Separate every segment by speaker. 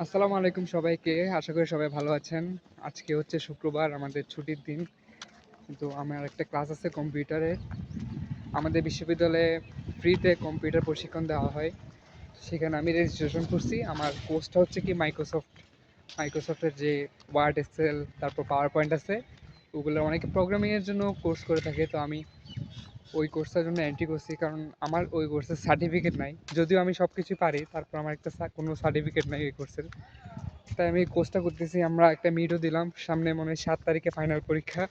Speaker 1: আসসালামু আলাইকুম সবাইকে। আশা করি সবাই ভালো আছেন। আজকে হচ্ছে শুক্রবার, আমাদের ছুটির দিন। কিন্তু আমার একটা ক্লাস আছে কম্পিউটারের আমাদের বিশ্ববিদ্যালয়ে ফ্রিতে কম্পিউটার প্রশিক্ষণ দেওয়া হয়। সেখানে আমি রেজিস্ট্রেশন করছি। আমার কোর্সটা হচ্ছে কি মাইক্রোসফট মাইক্রোসফটের যে ওয়ার্ড এক্সেল তারপর পাওয়ার পয়েন্ট আছে। ওগুলো অনেকে প্রোগ্রামিংয়ের জন্য কোর্স করে থাকে। তো আমি ওই কোর্সটার জন্য এন্ট্রি করছি, কারণ আমার ওই কোর্সের সার্টিফিকেট নাই। যদিও আমি সব কিছু পারি, তারপর আমার একটা কোনো সার্টিফিকেট নাই ওই কোর্সের তাই আমি কোর্সটা করতেছি, আমরা একটা মিটও দিলাম, সামনে মনে হয় সাত তারিখে ফাইনাল পরীক্ষা।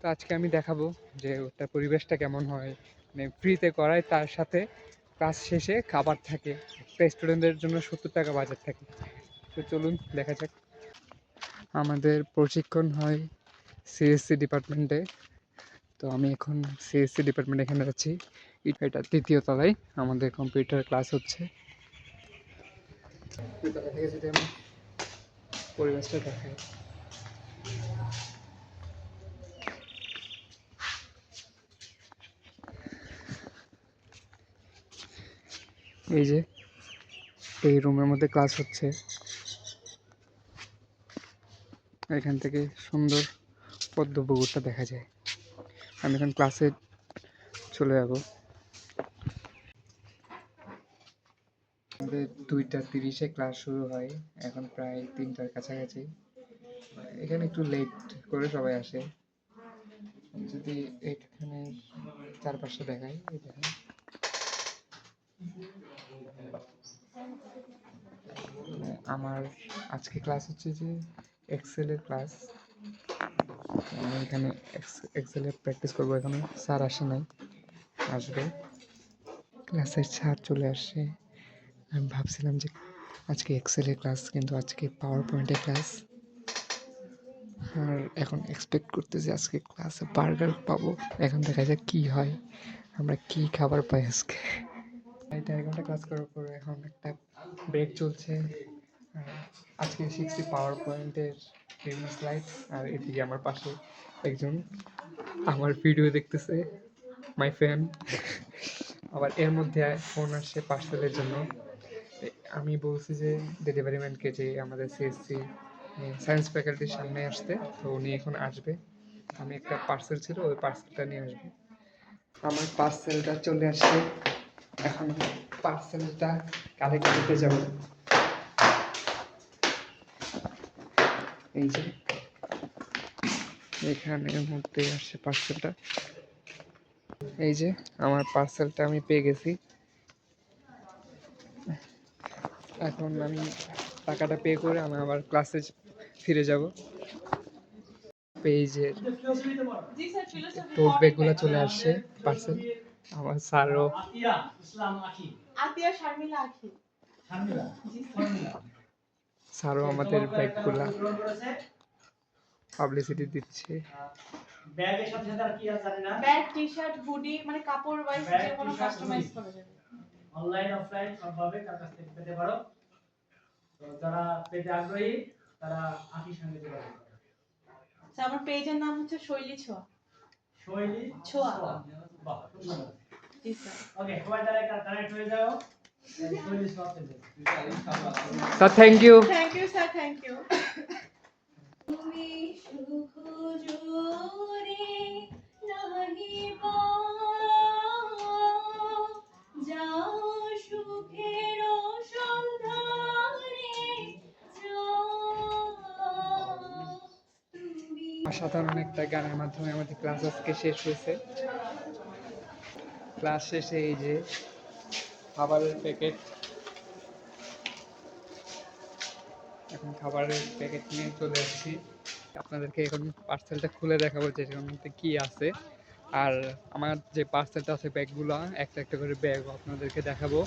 Speaker 1: তো আজকে আমি দেখাবো যে ওটার পরিবেশটা কেমন হয়। মানে ফ্রিতে করায়, তার সাথে ক্লাস শেষে খাবার থাকে। একটা স্টুডেন্টদের জন্য সত্তর টাকা বাজার থাকে। তো চলুন, দেখা যাক। আমাদের প্রশিক্ষণ হয় সিএসসি ডিপার্টমেন্টে তো আমি এখন সিএসসি ডিপার্টমেন্ট এখানে আছি। এটা তৃতীয় তলায়। আমাদের কম্পিউটার ক্লাস হচ্ছে। পরিবেশটা দেখাই। এই যে, এই রুমের মধ্যে ক্লাস হচ্ছে। এখান থেকে সুন্দর পদ্মপুকুরটা দেখা যায়। আমি এখন ক্লাসে চলে যাব। আমাদের দুইটা তিরিশে ক্লাস শুরু হয়, এখন প্রায় তিনটার কাছাকাছি। এখানে একটু লেট করে সবাই আসে। যদি এখানে চারপাশটা দেখাই দেখেন। আমার আজকে ক্লাস হচ্ছে যে এক্সেলের ক্লাস আমি এখানে এক্সেলের প্র্যাকটিস করব এখানে। স্যার আসে নাই, আসবে। ক্লাসের স্যার চলে আসে। আমি ভাবছিলাম যে আজকে এক্সেলের ক্লাস কিন্তু আজকে পাওয়ার পয়েন্টের ক্লাস আর এখন এক্সপেক্ট করতেছি আজকে ক্লাসে বার্গার পাবো। এখন দেখা যাক কী হয়। আমরা কী খাবার পাই আজকে? এই দেড় ঘণ্টা ক্লাস করার পর এখন একটা ব্রেক চলছে। আজকে শিখছি পাওয়ার পয়েন্টের বিভিন্ন স্লাইড আর এদিকে আমার পাশে একজন আমার ভিডিও দেখতেছে মাই ফ্যান আবার এর মধ্যে ফোন আসছে পার্সেলের জন্য। আমি বলছি যে ডেলিভারি ম্যানকে যে আমাদের সিএসসি সায়েন্স ফ্যাকাল্টির সামনে আসতে, তো উনি এখন আসবে। আমি একটা পার্সেল ছিল, ওই পার্সেলটা নিয়ে আসবে। আমার পার্সেলটা চলে আসছে। এখন পার্সেলটা কালেক্ট করতে যাব। এই যে এখানের মধ্যে আসছে পার্সেলটা এই যে আমার পার্সেলটা আমি পেয়ে গেছি। এখন আমি টাকাটা পে করে আমি আবার ক্লাসে ফিরে যাব। পেজের
Speaker 2: জি স্যার ফিলোসফি
Speaker 1: টোট ব্যাগগুলো চলে আসছে পার্সেল আমার স্যারও
Speaker 3: আতিয়া ইসলাম আখি।
Speaker 2: আতিয়া শারমিলা আখি।
Speaker 3: শারমিলা
Speaker 2: জি
Speaker 3: শারমিলা।
Speaker 1: স্যারও আমাদের ব্যাগগুলা পাবলিসিটি দিচ্ছে।
Speaker 3: ব্যাগের সাথে সাথে আর কি আছে জানি না।
Speaker 2: ব্যাগ টি শার্ট হুডি মানে কাপড় ওয়াইজ যে কোনো কাস্টমাইজ করা যাবে
Speaker 3: অনলাইন অফলাইন সবভাবে তার কাছ থেকে পেতে পারো। তো যারা পেতে আগ্রহী তারা সঙ্গে যোগাযোগ করো।
Speaker 2: আচ্ছা আমার পেজের নাম হচ্ছে শৈলী ছোঁয়া।
Speaker 3: শৈলী
Speaker 2: ছোঁয়া।
Speaker 3: বাহ
Speaker 2: জি স্যার।
Speaker 3: ওকে সবাই তারা কানেক্ট হয়ে যাও।
Speaker 1: স্যার থ্যাংক ইউ অসাধারণ একটা গানের মাধ্যমে আমাদের ক্লাস আজকে শেষ হয়েছে। ক্লাস শেষে এই যে খাবারের প্যাকেট, এখন খাবারের প্যাকেট নিয়ে চলে আসছি। আপনাদেরকে এখন পার্সেলটা খুলে দেখাবো যে এটার মধ্যে কি আছে। আর আমার যে পার্সেলটা আছে ব্যাগগুলো, একটা একটা করে ব্যাগ আপনাদেরকে দেখাবো।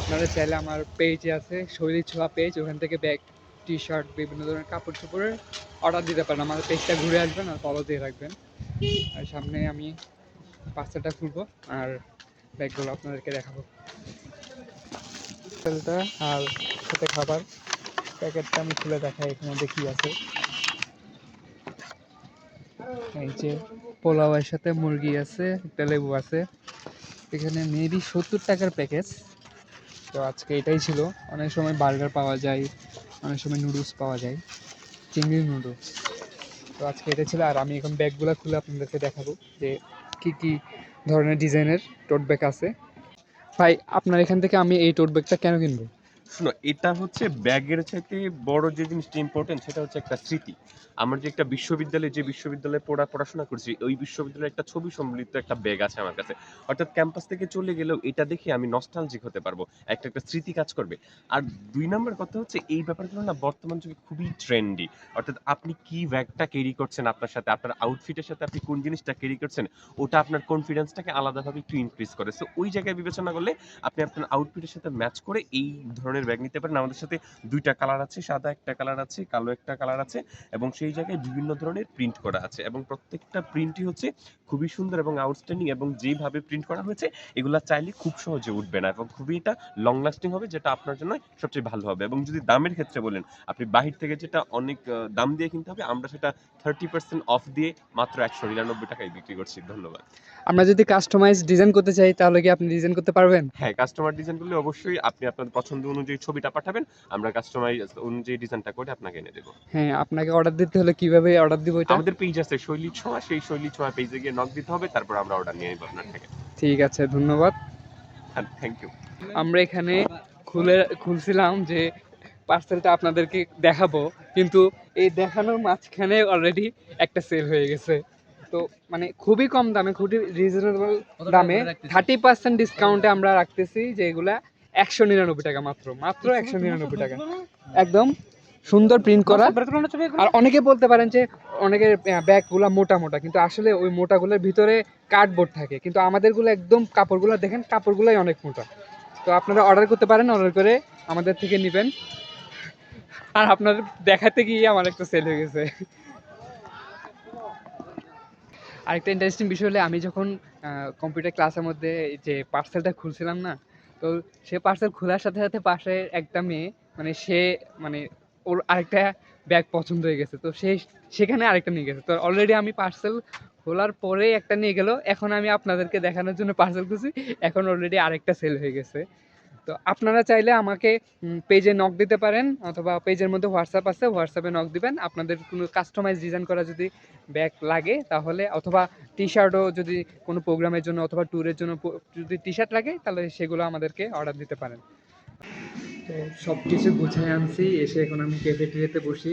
Speaker 1: আপনারা চাইলে আমার পেজে আছে, শৈলী ছোঁয়া পেজ ওখান থেকে ব্যাগ টি শার্ট বিভিন্ন ধরনের কাপড় চোপড়ের অর্ডার দিতে পারেন। আমাদের পেজটা ঘুরে আসবেন আর ফলো দিয়ে রাখবেন। আর সামনে আমি পার্সেলটা খুলবো আর ব্যাগগুলো আপনাদেরকে দেখাবো। পার্সেলটা আর সাথে খাবার প্যাকেটটা আমি খুলে দেখাই এখানে মধ্যে কি আছে। এই যে পোলাওয়ের সাথে মুরগি আছে, একটা লেবু আছে। এখানে মেবি সত্তর টাকার প্যাকেজ। তো আজকে এটাই ছিল। অনেক সময় বার্গার পাওয়া যায় অনেক সময় নুডলস পাওয়া যায়, চিংড়ি নুডলস তো আজকে এটা ছিল, আর আমি এখন ব্যাগগুলো খুলে আপনাদেরকে দেখাবো যে কি কি ধরনের ডিজাইনের টোট ব্যাগ আছে। ভাই, আপনার এখান থেকে আমি এই টোট ব্যাগটা কেন কিনবো?
Speaker 4: শোনো, এটা হচ্ছে ব্যাগের চাইতে বড় যে জিনিসটা ইম্পর্টেন্ট সেটা হচ্ছে একটা স্মৃতি। আমার যে একটা বিশ্ববিদ্যালয়ে, যে বিশ্ববিদ্যালয়ে পড়া পড়াশোনা করছি, ওই বিশ্ববিদ্যালয়ে একটা ছবি সম্বলিত একটা ব্যাগ আছে আমার কাছে। অর্থাৎ ক্যাম্পাস থেকে চলে গেলেও এটা দেখে আমি নস্টালজিক হতে পারব। একটা একটা স্মৃতি কাজ করবে। আর দুই নম্বর কথা হচ্ছে, এই ব্যাপারগুলো না বর্তমান যুগে খুবই ট্রেন্ডি অর্থাৎ আপনি কি ব্যাগটা ক্যারি করছেন আপনার সাথে? আপনার আউটফিটের সাথে আপনি কোন জিনিসটা ক্যারি করছেন? ওটা আপনার কনফিডেন্সটাকে আলাদাভাবে একটু ইনক্রিজ করে। সো ওই জায়গায় বিবেচনা করলে আপনি আপনার আউটফিটের সাথে ম্যাচ করে এই ধরনের ব্যাগ নিতে পারেন। আমাদের সাথে দুইটা কালার আছে সাদা একটা কালার আছে কালো একটা কালার আছে এবং সেই জায়গায় বিভিন্ন ধরনের প্রিন্ট করা আছে এবং প্রত্যেকটা প্রিন্টই হচ্ছে খুবই সুন্দর এবং আউটস্ট্যান্ডিং এবং যেভাবে প্রিন্ট করা হয়েছে এগুলা চাইলে খুব সহজে উঠবে না এবং খুবই এটা লং লাস্টিং হবে যেটা আপনার জন্য সবচেয়ে ভালো হবে এবং যদি দামের ক্ষেত্রে বলেন আপনি বাহির থেকে যেটা অনেক দাম দিয়ে কিনতে হবে আমরা সেটা থার্টি পার্সেন্ট অফ দিয়ে মাত্র একশো নিরানব্বই টাকায় বিক্রি করছি। ধন্যবাদ।
Speaker 1: আমরা যদি কাস্টমাইজ ডিজাইন করতে চাই তাহলে কি আপনি ডিজাইন করতে পারবেন?
Speaker 4: হ্যাঁ কাস্টমার ডিজাইন করলে অবশ্যই আপনি আপনার পছন্দ অনুযায়ী ছবিটা পাঠাবেন। আমরা কাস্টমাইজ অনুযায়ী ডিজাইনটা করে আপনাকে এনে দেবো।
Speaker 1: হ্যাঁ আপনাকে অর্ডার দিতে হলে কীভাবে অর্ডার দিব এটা?
Speaker 4: আমাদের পেজ আছে শৈলী ছোঁয়া সেই শৈলী ছোঁয়া পেজে গিয়ে নক দিতে হবে তারপর আমরা অর্ডার নিয়ে নেব আপনার থেকে।
Speaker 1: ঠিক আছে ধন্যবাদ।
Speaker 4: থ্যাংক ইউ
Speaker 1: আমরা এখানে খুলে খুলছিলাম যে পার্সেলটা আপনাদেরকে দেখাবো কিন্তু এই দেখানোর মাঝখানে অলরেডি একটা সেল হয়ে গেছে। তো মানে খুবই কম দামে খুবই রিজনেবল দামে থার্টি পার্সেন্ট ডিসকাউন্টে আমরা রাখতেছি যে এগুলা একশো নিরানব্বই টাকা মাত্র মাত্র একশো নিরানব্বই টাকা। একদম সুন্দর প্রিন্ট করা। আর অনেকে বলতে পারেন যে অনেকের ব্যাগগুলো মোটা মোটা কিন্তু আসলে ওই মোটাগুলোর ভিতরে কার্ডবোর্ড থাকে। কিন্তু আমাদেরগুলো একদম কাপড়গুলো দেখেন কাপড়গুলোই অনেক মোটা। তো আপনারা অর্ডার করতে পারেন অর্ডার করে আমাদের থেকে নেবেন। আর আপনার দেখাতে গিয়ে আমার একটা সেল হয়ে গেছে। আরেকটা ইন্টারেস্টিং বিষয় হলে আমি যখন কম্পিউটার ক্লাসের মধ্যে যে পার্সেলটা খুলছিলাম না তো সে পার্সেল খোলার সাথে সাথে পাশে একটা মেয়ে মানে সে মানে ওর আরেকটা ব্যাগ পছন্দ হয়ে গেছে। তো সে সেখানে আরেকটা নিয়ে গেছে। তো অলরেডি আমি পার্সেল খোলার পরে একটা নিয়ে গেল। এখন আমি আপনাদেরকে দেখানোর জন্য পার্সেল খুঁজি এখন অলরেডি আরেকটা সেল হয়ে গেছে। তো আপনারা চাইলে আমাকে পেজে নক দিতে পারেন অথবা পেজের মধ্যে হোয়াটসঅ্যাপ আছে হোয়াটসঅ্যাপে নক দিবেন। আপনাদের কোনো কাস্টমাইজ ডিজাইন করা যদি ব্যাগ লাগে তাহলে, অথবা টি শার্টও যদি কোনো প্রোগ্রামের জন্য অথবা ট্যুরের জন্য যদি টি শার্ট লাগে, তাহলে সেগুলো আমাদেরকে অর্ডার দিতে পারেন। তো সব কিছু গুছিয়ে আনছি, এসে এখন আমি ক্যাফেটেরিয়াতে বসি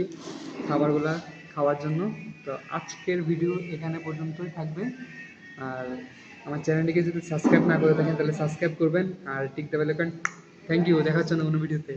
Speaker 1: খাবারগুলা খাওয়ার জন্য। তো আজকের ভিডিও এখানে পর্যন্তই থাকবে। আর আমার চ্যানেলটিকে যদি সাবস্ক্রাইব না করে থাকেন, তাহলে সাবস্ক্রাইব করবেন। আর টিকতে দেবেন থ্যাংক ইউ দেখা হচ্ছে অন্য ভিডিওতে।